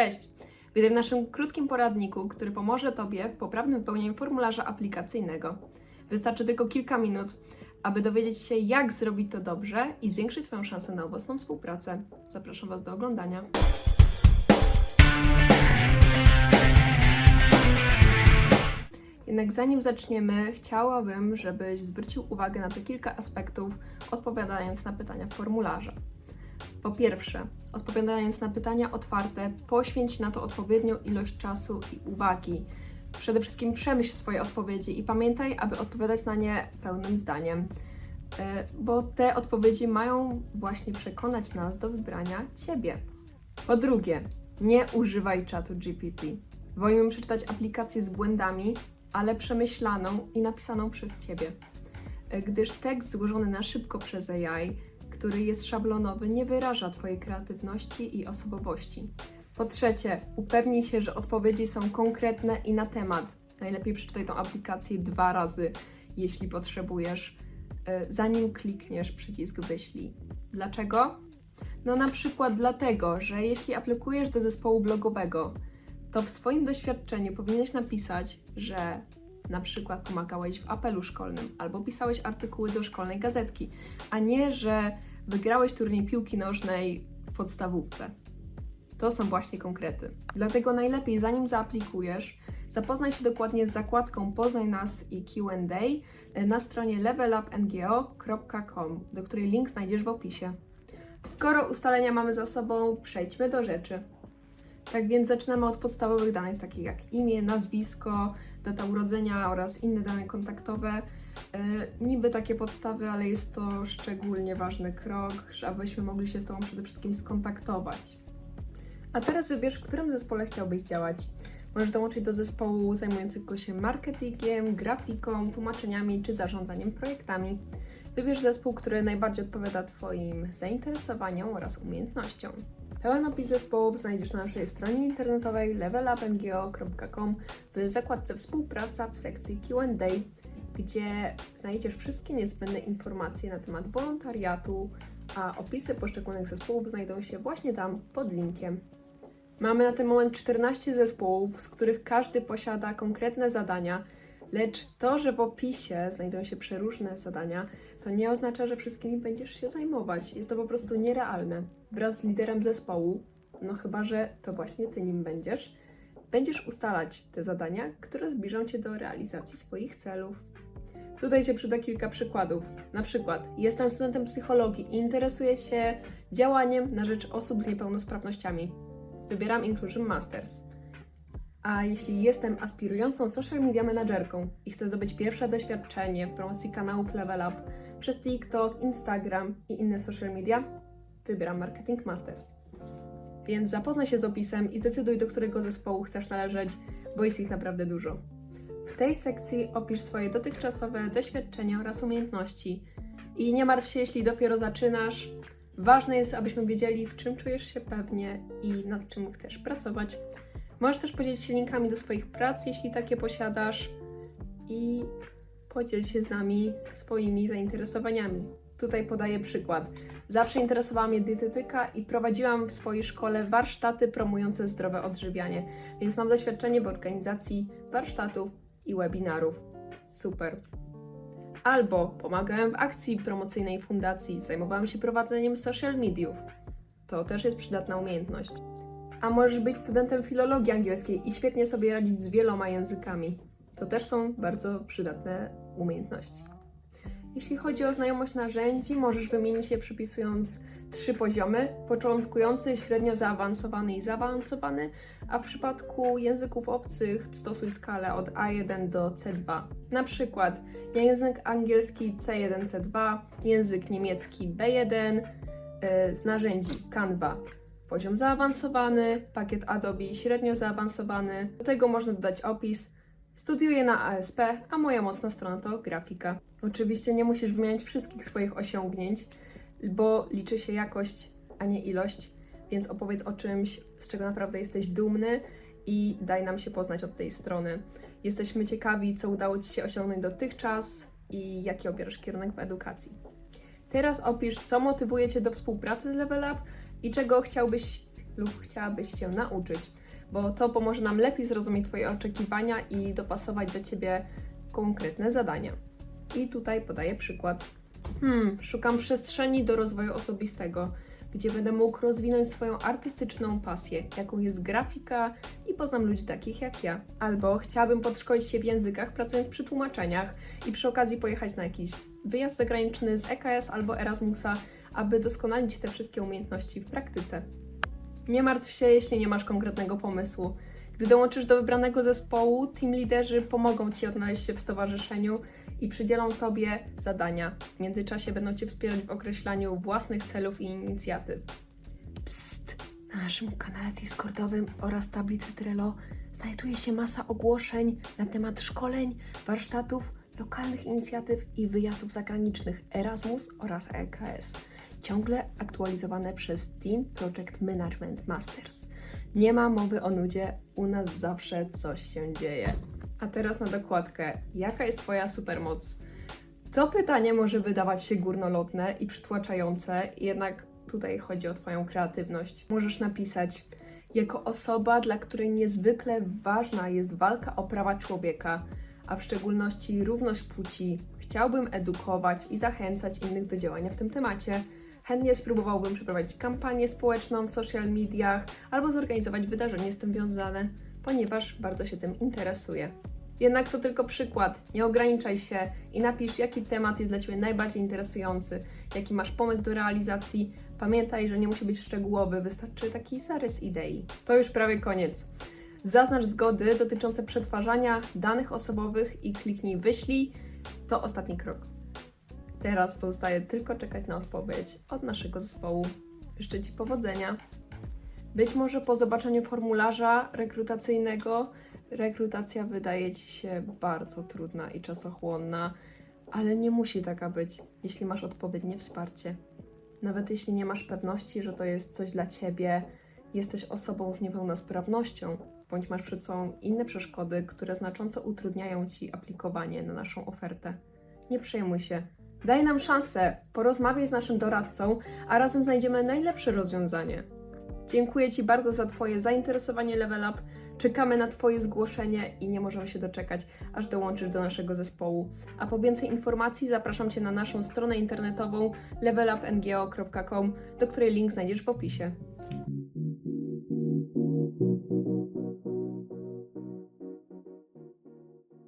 Cześć! Witaj w naszym krótkim poradniku, który pomoże Tobie w poprawnym wypełnieniu formularza aplikacyjnego. Wystarczy tylko kilka minut, aby dowiedzieć się, jak zrobić to dobrze i zwiększyć swoją szansę na owocną współpracę. Zapraszam Was do oglądania. Jednak zanim zaczniemy, chciałabym, żebyś zwrócił uwagę na te kilka aspektów, odpowiadając na pytania w formularzu. Po pierwsze, odpowiadając na pytania otwarte, poświęć na to odpowiednią ilość czasu i uwagi. Przede wszystkim przemyśl swoje odpowiedzi i pamiętaj, aby odpowiadać na nie pełnym zdaniem, e, bo te odpowiedzi mają właśnie przekonać nas do wybrania Ciebie. Po drugie, nie używaj czatu GPT. Wolimy przeczytać aplikację z błędami, ale przemyślaną i napisaną przez Ciebie. E, Gdyż tekst złożony na szybko przez AI który jest szablonowy, nie wyraża Twojej kreatywności i osobowości. Po trzecie, upewnij się, że odpowiedzi są konkretne i na temat. Najlepiej przeczytaj tą aplikację dwa razy, jeśli potrzebujesz, e, zanim klikniesz przycisk wyślij. Dlaczego? No na przykład dlatego, że jeśli aplikujesz do zespołu blogowego, to w swoim doświadczeniu powinieneś napisać, że na przykład pomagałeś w apelu szkolnym albo pisałeś artykuły do szkolnej gazetki, a nie, że wygrałeś turniej piłki nożnej w podstawówce. To są właśnie konkrety. Dlatego najlepiej, zanim zaaplikujesz, zapoznaj się dokładnie z zakładką Poznaj nas i Q&A na stronie levelupngo.com, do której link znajdziesz w opisie. Skoro ustalenia mamy za sobą, przejdźmy do rzeczy. Tak więc zaczynamy od podstawowych danych, takich jak imię, nazwisko, data urodzenia oraz inne dane kontaktowe. E, niby takie podstawy, ale jest to szczególnie ważny krok, abyśmy mogli się z Tobą przede wszystkim skontaktować. A teraz wybierz, w którym zespole chciałbyś działać. Możesz dołączyć do zespołu zajmującego się marketingiem, grafiką, tłumaczeniami czy zarządzaniem projektami. Wybierz zespół, który najbardziej odpowiada Twoim zainteresowaniom oraz umiejętnościom. Pełen opis zespołów znajdziesz na naszej stronie internetowej levelupngo.com w zakładce Współpraca w sekcji Q&A, gdzie znajdziesz wszystkie niezbędne informacje na temat wolontariatu, a opisy poszczególnych zespołów znajdą się właśnie tam pod linkiem. Mamy na ten moment 14 zespołów, z których każdy posiada konkretne zadania, lecz to, że w opisie znajdują się przeróżne zadania, to nie oznacza, że wszystkimi będziesz się zajmować. Jest to po prostu nierealne. Wraz z liderem zespołu, no chyba, że to właśnie ty nim będziesz, będziesz ustalać te zadania, które zbliżą cię do realizacji swoich celów. Tutaj się przyda kilka przykładów. Na przykład, jestem studentem psychologii i interesuję się działaniem na rzecz osób z niepełnosprawnościami. Wybieram Inclusion Masters. A jeśli jestem aspirującą social media menadżerką i chcę zdobyć pierwsze doświadczenie w promocji kanałów Level Up przez TikTok, Instagram i inne social media, wybieram Marketing Masters. Więc zapoznaj się z opisem i zdecyduj, do którego zespołu chcesz należeć, bo jest ich naprawdę dużo. W tej sekcji opisz swoje dotychczasowe doświadczenia oraz umiejętności. I nie martw się, jeśli dopiero zaczynasz. Ważne jest, abyśmy wiedzieli, w czym czujesz się pewnie i nad czym chcesz pracować. Możesz też podzielić się linkami do swoich prac, jeśli takie posiadasz, i podziel się z nami swoimi zainteresowaniami. Tutaj podaję przykład. Zawsze interesowała mnie dietetyka i prowadziłam w swojej szkole warsztaty promujące zdrowe odżywianie, więc mam doświadczenie w organizacji warsztatów i webinarów. Super. Albo pomagałem w akcji promocyjnej fundacji, zajmowałam się prowadzeniem social mediów. To też jest przydatna umiejętność. A możesz być studentem filologii angielskiej i świetnie sobie radzić z wieloma językami. To też są bardzo przydatne umiejętności. Jeśli chodzi o znajomość narzędzi, możesz wymienić je przypisując trzy poziomy: początkujący, średnio zaawansowany i zaawansowany, a w przypadku języków obcych stosuj skalę od A1 do C2. Na przykład język angielski C1, C2, język niemiecki B1, yy, z narzędzi Canva poziom zaawansowany, pakiet Adobe średnio zaawansowany. Do tego można dodać opis. Studiuję na ASP, a moja mocna strona to grafika. Oczywiście nie musisz wymieniać wszystkich swoich osiągnięć, bo liczy się jakość, a nie ilość, więc opowiedz o czymś, z czego naprawdę jesteś dumny i daj nam się poznać od tej strony. Jesteśmy ciekawi, co udało Ci się osiągnąć dotychczas i jaki obierasz kierunek w edukacji. Teraz opisz, co motywuje Cię do współpracy z Level Up i czego chciałbyś lub chciałabyś się nauczyć, bo to pomoże nam lepiej zrozumieć Twoje oczekiwania i dopasować do Ciebie konkretne zadania. I tutaj podaję przykład. Hmm, szukam przestrzeni do rozwoju osobistego, gdzie będę mógł rozwinąć swoją artystyczną pasję, jaką jest grafika i poznam ludzi takich jak ja. Albo chciałabym podszkolić się w językach, pracując przy tłumaczeniach i przy okazji pojechać na jakiś wyjazd zagraniczny z EKS albo Erasmusa, aby doskonalić te wszystkie umiejętności w praktyce. Nie martw się, jeśli nie masz konkretnego pomysłu. Gdy dołączysz do wybranego zespołu, team liderzy pomogą Ci odnaleźć się w stowarzyszeniu i przydzielą Tobie zadania. W międzyczasie będą Cię wspierać w określaniu własnych celów i inicjatyw. Psst! Na naszym kanale Discordowym oraz tablicy Trello znajduje się masa ogłoszeń na temat szkoleń, warsztatów, lokalnych inicjatyw i wyjazdów zagranicznych Erasmus oraz EKS. Ciągle aktualizowane przez Team Project Management Masters. Nie ma mowy o nudzie, u nas zawsze coś się dzieje. A teraz na dokładkę. Jaka jest Twoja supermoc? To pytanie może wydawać się górnolotne i przytłaczające, jednak tutaj chodzi o Twoją kreatywność. Możesz napisać: Jako osoba, dla której niezwykle ważna jest walka o prawa człowieka, a w szczególności równość płci, chciałbym edukować i zachęcać innych do działania w tym temacie. Chętnie spróbowałbym przeprowadzić kampanię społeczną w social mediach albo zorganizować wydarzenie z tym związane, ponieważ bardzo się tym interesuję. Jednak to tylko przykład. Nie ograniczaj się i napisz, jaki temat jest dla Ciebie najbardziej interesujący, jaki masz pomysł do realizacji. Pamiętaj, że nie musi być szczegółowy, wystarczy taki zarys idei. To już prawie koniec. Zaznacz zgody dotyczące przetwarzania danych osobowych i kliknij wyślij. To ostatni krok. Teraz pozostaje tylko czekać na odpowiedź od naszego zespołu. Życzę Ci powodzenia. Być może po zobaczeniu formularza rekrutacyjnego rekrutacja wydaje Ci się bardzo trudna i czasochłonna, ale nie musi taka być, jeśli masz odpowiednie wsparcie. Nawet jeśli nie masz pewności, że to jest coś dla Ciebie, jesteś osobą z niepełnosprawnością, bądź masz przed sobą inne przeszkody, które znacząco utrudniają Ci aplikowanie na naszą ofertę. Nie przejmuj się. Daj nam szansę, porozmawiaj z naszym doradcą, a razem znajdziemy najlepsze rozwiązanie. Dziękuję Ci bardzo za Twoje zainteresowanie Level Up. Czekamy na Twoje zgłoszenie i nie możemy się doczekać, aż dołączysz do naszego zespołu. A po więcej informacji zapraszam Cię na naszą stronę internetową levelupngo.com, do której link znajdziesz w opisie.